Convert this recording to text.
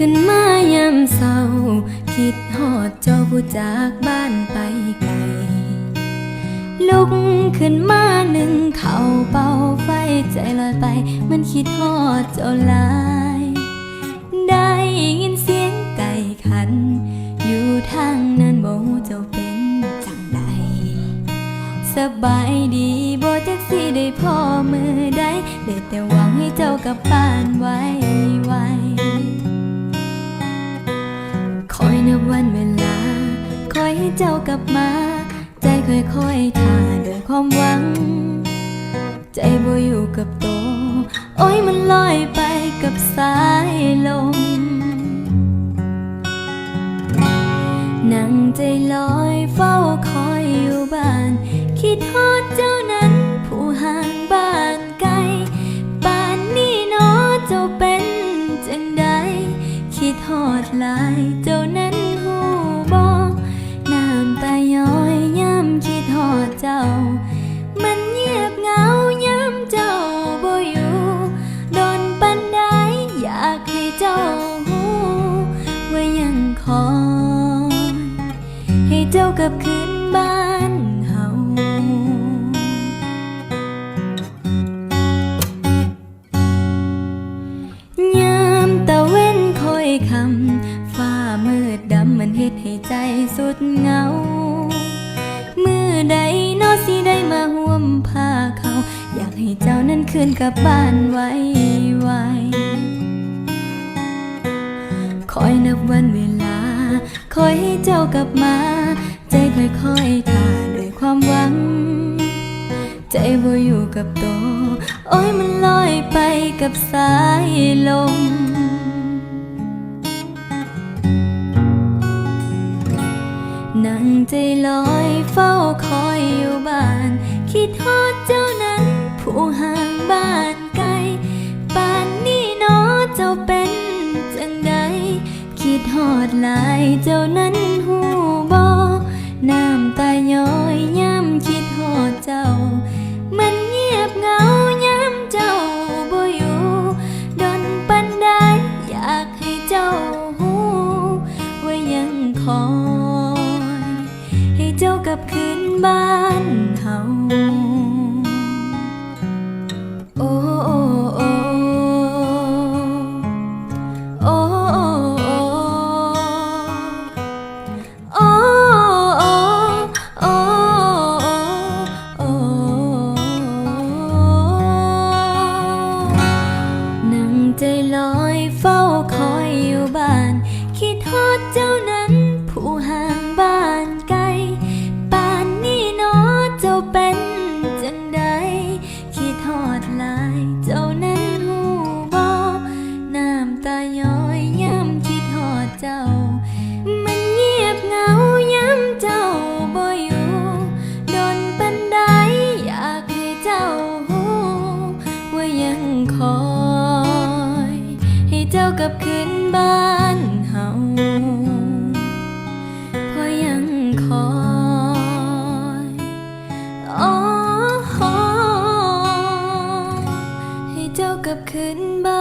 ขึ้นมายามเศร้า คิดหอดเจ้าผู้จากบ้านไปไกล ลุกขึ้นมาหนึ่งเข่าเป่าไฟใจลอยไป มันคิดหอดเจ้าลาย ได้ยินเสียงไก่ขัน อยู่ทางนั้นบ่เจ้าเป็นจังใด สบายดีบ่จักสิได้พ่อมือใดได้แต่หวังให้เจ้ากลับบ้านไวไว เจ้ากลับมา ใจค่อยๆท่าด้วยความหวัง ใจบ่อยู่กับโตวโอ้ยมันลอยไปกับสายลมนั่งใจลอยเฝ้าคอยอยู่บ้าน คิดฮอด ให้เจ้ากับคืนบ้านเฮายามตะเว้นคอยคำฟ้ามืดดำมันเฮ็ดให้ใจสุดเหงา มือใดนอสิได้มาห่วมผ้าเขา อยากให้เจ้านั้นคืนกับบ้านไวไวคอยนับวันเวลา คอยให้เจ้ากลับมา ใจค่อยๆทาด้วยความหวัง ใจบ่อยู่กับตัวโอ้ยมันลอยไปกับสายลมนั่งใจลอยเฝ้าคอยอยู่บ้าน คิดฮอดเจ้านั้นผู้หา อดหลายเจ้านั้นหูบอน้ำตาย้อยย้ำคิดฮอดเจ้า มันเงียบเงาย้ำเจ้าบ่อยู่ดนปันได้อยากให้เจ้าหูว่ายังคอย ให้เจ้ากลับคืนบ้านเฮา ย้อยย้ำคิดฮอดเจ้า มันเงียบเหงาย้ำเจ้าบ่อยู่โดนปันใดอยากให้เจ้าหูว่ายังคอย ให้เจ้ากลับคืนบ้านเฮาเพราะยังคอยอ๋อให้เจ้ากลับคืนบ้า